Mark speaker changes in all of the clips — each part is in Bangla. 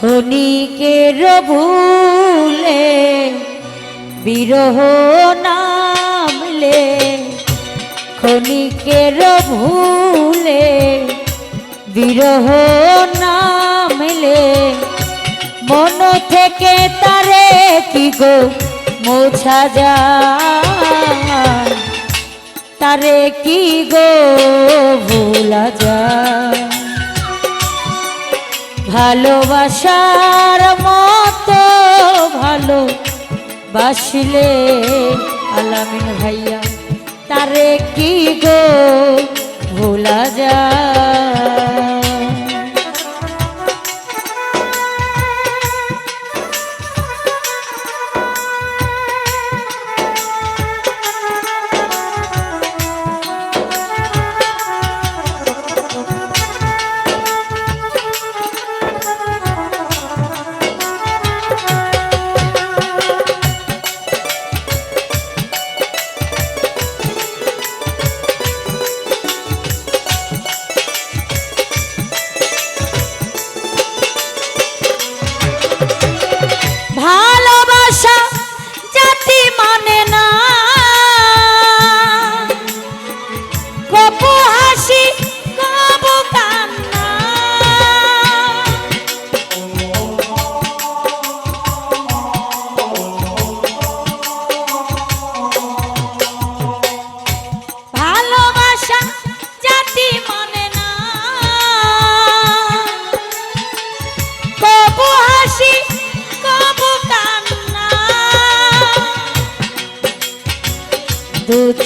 Speaker 1: ক্ষণিকের ভুলে বিরহ নামলে ক্ষণিকের ভুলে বিরহ নামলে। মন থেকে তারে কি গো মোছা যায়? তারে কি গো ভোলা যায়? ভালোবাসার মতো ভালো বাসিলে আলামিন ভাইয়া তারে কি গো ভোলা যায়?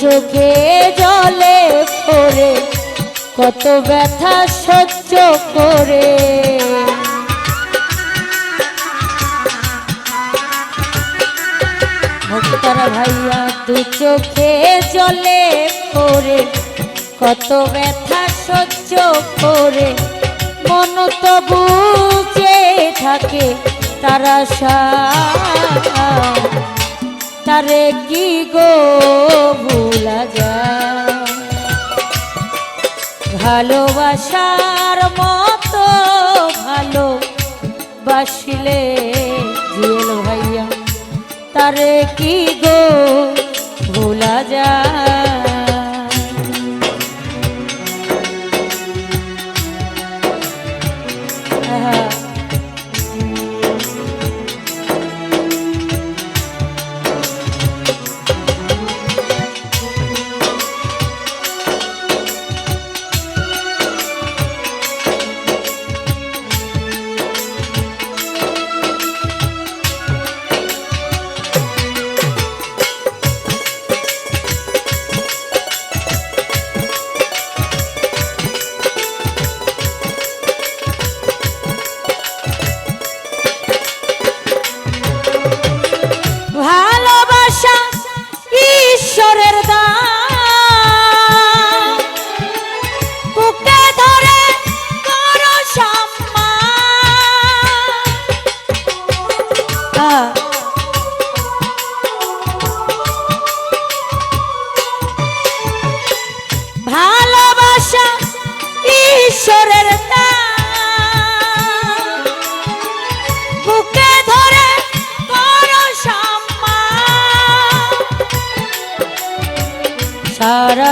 Speaker 1: চোখে জলে পড়ে, কত ব্যথা সহ্য করে। ভক্তারা ভাইয়া, দু চোখে জলে পড়ে, কত ব্যথা সহ্য করে। মন তো বুঝে থাকে তারা তারে কি গো ভুলা যায়? ভালোবাসার মতো ভালো বাসিলে জুয়েল ভাইয়া তারে কি গো ভোলা যায়? আহা,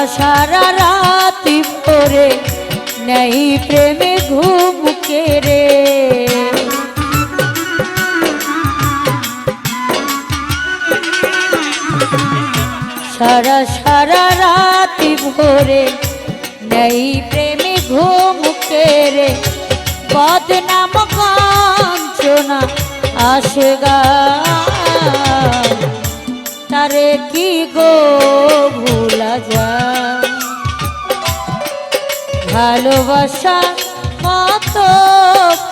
Speaker 1: সারা রাতি পরে নেই প্রেমে ঘুম রে। সারা সারা রাতি ভোরে নেই প্রেমে ঘুম রে। বদনাম কাঞ্চনা আসে গা তারে কি গো ভুলা যা ভালোবাসা মতো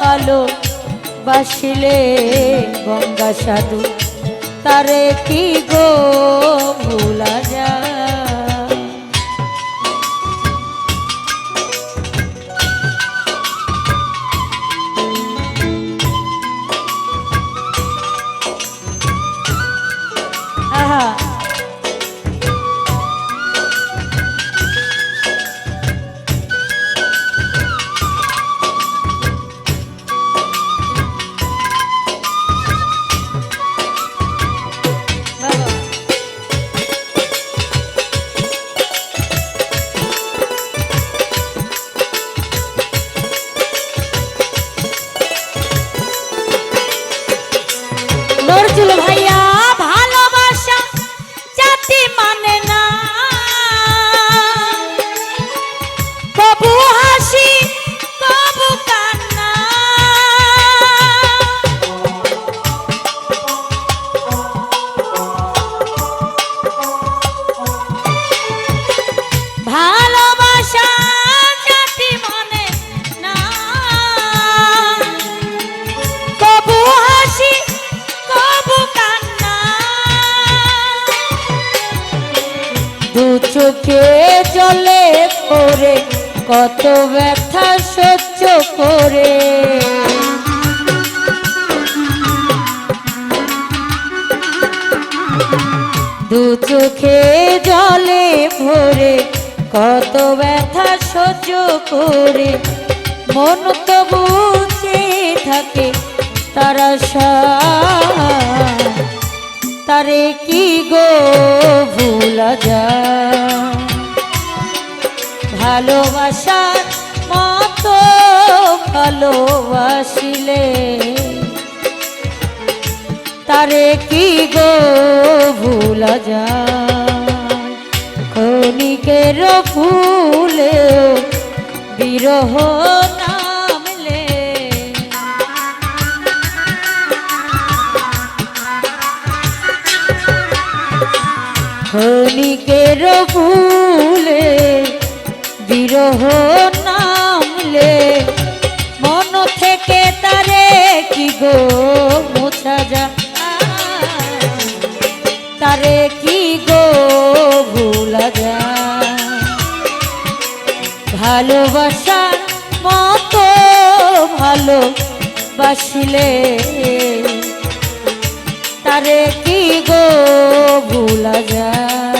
Speaker 1: ভালো, বাসিলে গঙ্গা সাধু, তারে কি গো ভুলা যায়? কত ব্যথা সহ্য করে। দু চোখে জলে ভরে কত ব্যথা সহ্য করে। মন তো থাকে তারা ভালোবাসার মতো ভালোবাসিলে। তারে কি গো ভুলা যায়? ক্ষণিকের ফুলে বিরহ নামলে। ক্ষণিকের ফুলে বিরহ নামলে মন থেকে তারে কি গো মোছা যা তারে কি গো ভুলা যা ভালোবাসার মতো ভালো বাসিলে তারে কি গো ভুলা যায়?